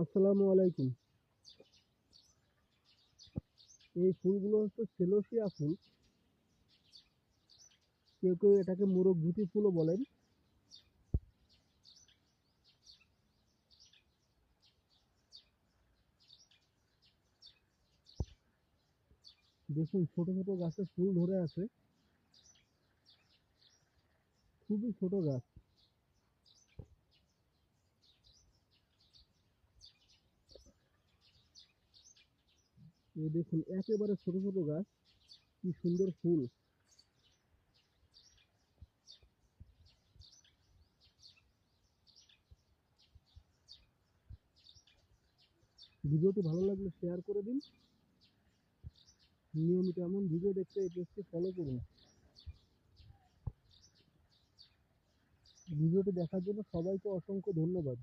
আসসালামু আলাইকুম। এই ফুলগুলো হচ্ছে সেলোসিয়া ফুল কেউ কেউ এটাকে মোরগ ঝুঁটি ফুলও বলেন। দেখুন, ছোট ছোট গাছে ফুল ধরে আছে। খুবই ছোট গাছ। দেখুন, একেবারে ছোট ছোট গাছ। কি সুন্দর ফুল। ভিডিওটি ভালো লাগলে শেয়ার করে দিন। নিয়মিত এমন ভিডিও দেখতে এই ফলো করুন। ভিডিওটি দেখার জন্য সবাইকে অসংখ্য ধন্যবাদ।